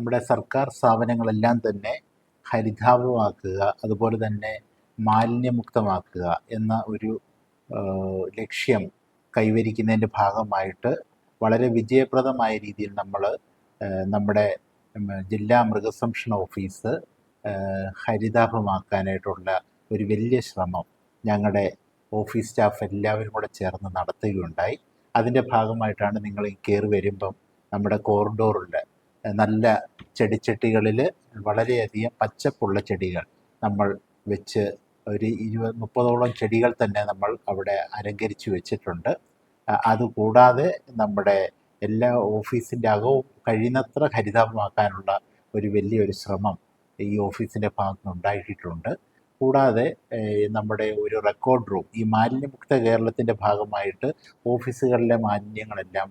നമ്മുടെ സർക്കാർ സ്ഥാപനങ്ങളെല്ലാം തന്നെ ഹരിതാഭമാക്കുക അതുപോലെ തന്നെ മാലിന്യമുക്തമാക്കുക എന്ന ഒരു ലക്ഷ്യം കൈവരിക്കുന്നതിന്റെ ഭാഗമായിട്ട് വളരെ വിജയപ്രദമായ രീതിയിൽ നമ്മൾ നമ്മുടെ ജില്ലാ മൃഗസംരക്ഷണ ഓഫീസ് ഹരിതാഭമാക്കാനായിട്ടുള്ള ഒരു വലിയ ശ്രമം ഞങ്ങളുടെ ഓഫീസ് സ്റ്റാഫ് എല്ലാവരും കൂടെ ചേർന്ന് നടത്തുകയുണ്ടായി. അതിന്റെ ഭാഗമായിട്ടാണ് നിങ്ങൾ കയറി വരുമ്പം നമ്മുടെ കോറിഡോറിൽ നല്ല ചെടിച്ചട്ടികളിൽ വളരെയധികം പച്ചപ്പുള്ള ചെടികൾ നമ്മൾ വെച്ച് ഒരു ഇരുപത് മുപ്പതോളം ചെടികൾ തന്നെ നമ്മൾ അവിടെ അലങ്കരിച്ച് വെച്ചിട്ടുണ്ട്. അതുകൂടാതെ നമ്മുടെ എല്ലാ ഓഫീസിന്റെ അകവും കഴിയുന്നത്ര ഹരിതാപമാക്കാനുള്ള ഒരു വലിയൊരു ശ്രമം ഈ ഓഫീസിന്റെ ഭാഗത്ത് നിന്ന് ഉണ്ടായിട്ടുണ്ട് കൂടാതെ നമ്മുടെ ഒരു റെക്കോർഡ് റൂം ഈ മാലിന്യമുക്ത കേരളത്തിന്റെ ഭാഗമായിട്ട് ഓഫീസുകളിലെ മാലിന്യങ്ങളെല്ലാം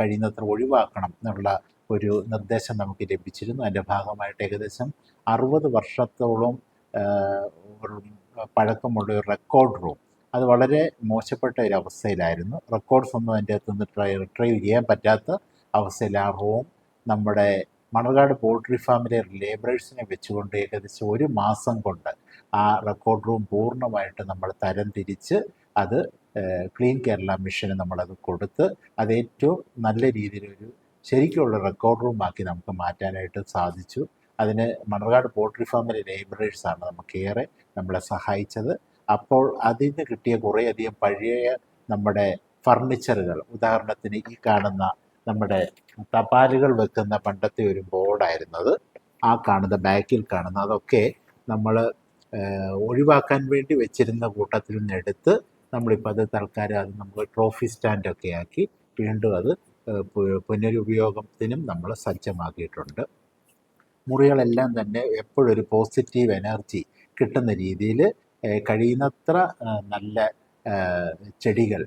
കഴിയുന്നത്ര ഒഴിവാക്കണം എന്നുള്ള ഒരു നിർദ്ദേശം നമുക്ക് ലഭിച്ചിരുന്നു. അതിന്റെ ഭാഗമായിട്ട് ഏകദേശം അറുപത് വർഷത്തോളം പഴക്കമുള്ള ഒരു റെക്കോർഡ് റൂം. അത് വളരെ മോശപ്പെട്ട ഒരു അവസ്ഥയിലായിരുന്നു. റെക്കോർഡ്സ് ഒന്നും അതിന്റെ അകത്ത് നിന്ന് ട്രൈ റിട്രൈവ് ചെയ്യാൻ പറ്റാത്ത അവസ്ഥയിൽ ആ റൂം നമ്മുടെ മണർകാട് പോൾട്രി ഫാമിലെ ലേബറേഴ്സിനെ വെച്ചുകൊണ്ട് ഏകദേശം ഒരു മാസം കൊണ്ട് ആ റെക്കോർഡ് റൂം പൂർണമായിട്ട് നമ്മൾ തരം തിരിച്ച് അത് ക്ലീൻ കേരള മിഷന് നമ്മളത് കൊടുത്ത് അത് ഏറ്റവും നല്ല രീതിയിലൊരു ശരിക്കുള്ള റെക്കോർഡ് റൂം ആക്കി നമുക്ക് മാറ്റാനായിട്ട് സാധിച്ചു. അതിന് മണർകാട് പോൾട്രി ഫാമിലെ ലേബറേഴ്സാണ് നമുക്കേറെ നമ്മളെ സഹായിച്ചത്. അപ്പോൾ അതിൽ നിന്ന് കിട്ടിയ കുറേയധികം പഴയ നമ്മുടെ ഫർണിച്ചറുകൾ ഉദാഹരണത്തിന് ഈ കാണുന്ന നമ്മുടെ തപാലുകൾ വെക്കുന്ന പണ്ടത്തെ ഒരു ബോർഡായിരുന്നത് ആ കാണുന്ന ബാക്കിൽ കാണുന്ന അതൊക്കെ നമ്മൾ ഒഴിവാക്കാൻ വേണ്ടി വെച്ചിരുന്ന കൂട്ടത്തിൽ നിന്ന് എടുത്ത് നമ്മളിപ്പോൾ അത് തൽക്കാലം അത് നമ്മൾ ട്രോഫി സ്റ്റാൻഡൊക്കെ ആക്കി വീണ്ടും അത് പുനരുപയോഗത്തിനും നമ്മൾ സജ്ജമാക്കിയിട്ടുണ്ട്. മുറികളെല്ലാം തന്നെ എപ്പോഴും ഒരു പോസിറ്റീവ് എനർജി കിട്ടുന്ന രീതിയിൽ കഴിയുന്നത്ര നല്ല ചെടികൾ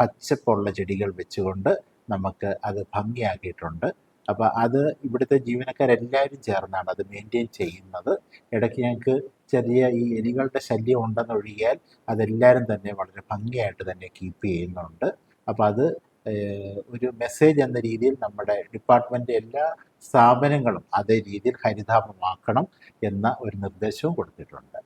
പച്ചപ്പുള്ള ചെടികൾ വെച്ചുകൊണ്ട് നമുക്ക് അത് ഭംഗിയാക്കിയിട്ടുണ്ട്. അപ്പോൾ അത് ഇവിടുത്തെ ജീവനക്കാരെല്ലാവരും ചേർന്നാണ് അത് മെയിന്റെയിൻ ചെയ്യുന്നത്. ഇടയ്ക്ക് ഞങ്ങൾക്ക് ചെറിയ ഈ എലികളുടെ ശല്യം ഉണ്ടെന്നൊഴിയാൽ അതെല്ലാവരും തന്നെ വളരെ ഭംഗിയായിട്ട് തന്നെ കീപ്പ് ചെയ്യുന്നുണ്ട്. അപ്പോൾ അത് ഒരു മെസ്സേജ് എന്ന രീതിയിൽ നമ്മുടെ ഡിപ്പാർട്ട്മെന്റ് എല്ലാ സ്ഥാപനങ്ങളും അതേ രീതിയിൽ ഹരിതാപമാക്കണം എന്ന ഒരു നിർദ്ദേശവും കൊടുത്തിട്ടുണ്ട്.